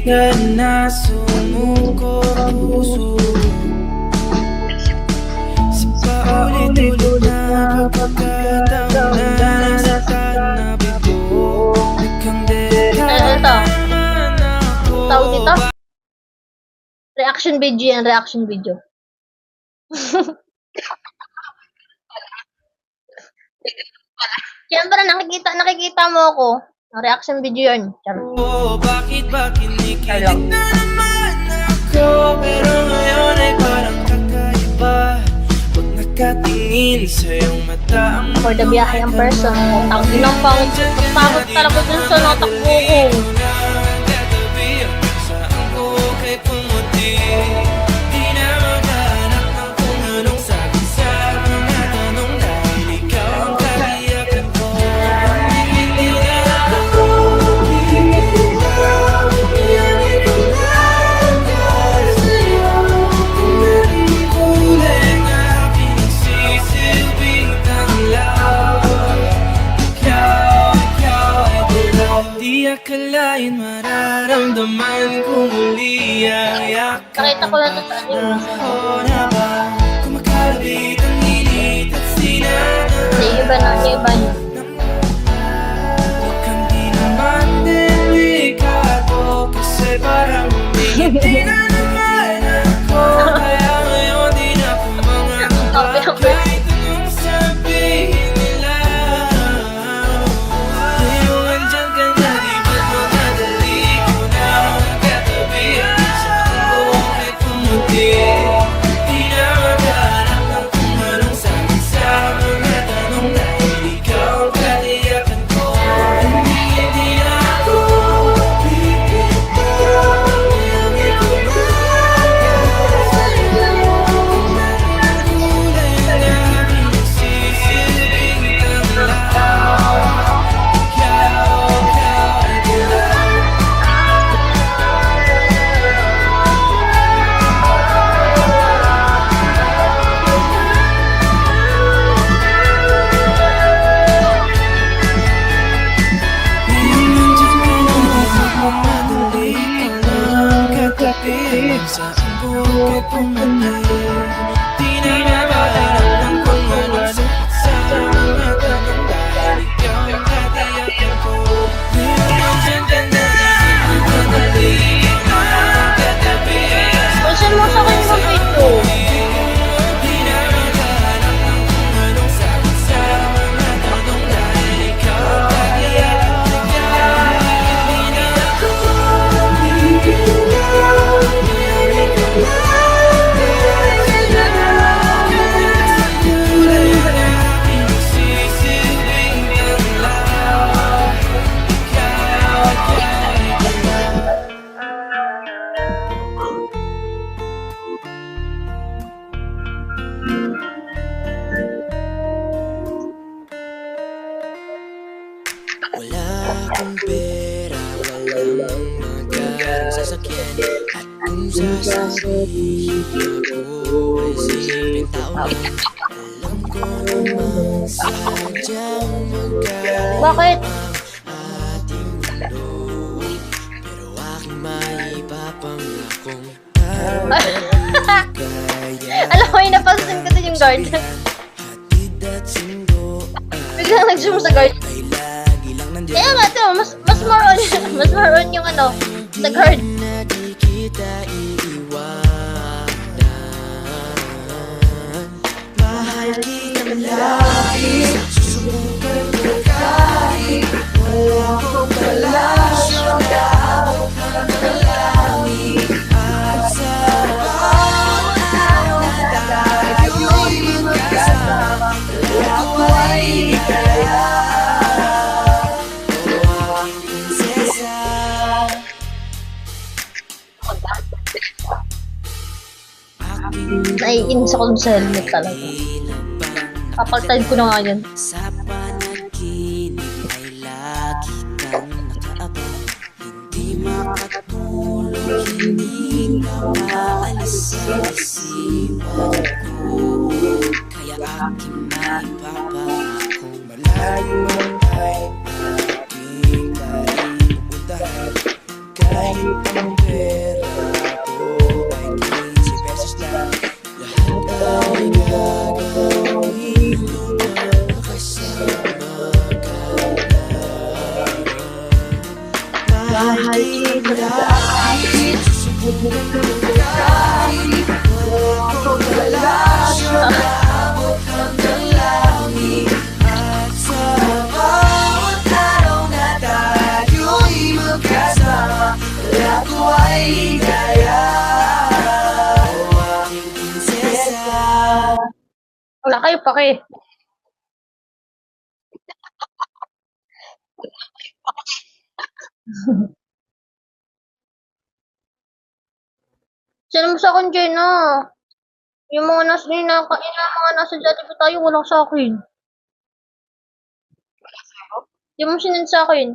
di ka na sumuko puso Sa paulit-ulit na pagkakataon na nasaktan na bigo Nagkandeka Ano to? naman ako Tawag dito? Reaction video yan, reaction video. Siyempre, nakikita, nakikita mo ako. Reaction video yun. Charot. Oh, bakit ba kinikilig na naman ako Pero ngayon ay parang kakaiba Pag nakatingin sa iyong mata ang For the biyahe ang person. Ang inang pang pagod talaga dun sa natakbo ko. Mararamdaman ko muli ang yakap ko na. Ako na ba kumakalabit ang init at sinana Sa iba na, sa iba na. Saan bukay pumatay ako ay simpleng tao Alam ko naman sadyang magaling Bakit? ating mundo Pero Alam mo, yung napansin ko din yung sundo Biglang nag-zoom sa nandiyan Kaya nga, mas, mas more on, mas more on yung ano, sa guard. Mahal kita lagi Susubukan ko kahit Wala akong kalasyo Dapat ka malangit At sa bawat araw na tayo'y magkasama Ako ay kaya Naiinis ako sa helmet talaga. Papaltad ko na nga yun. Sa panaginip ay lagi kang nakaabang Hindi makatulog, hindi ka maalis sa isipan ko. Kaya aking maipapangakong malayo man ay ating tayo pupuntahan Kahit ako wala siya Abot hanggang langit At sa bawat araw na tayo'y magkasama Lahat ko O ang prinsesa Wala kayo pa kayo Sino mo sa akin, Jenna? Yung mga nasa, yung, naka, yung mga nasa Jollibee tayo, wala sa akin. Yung mo sinend sa akin.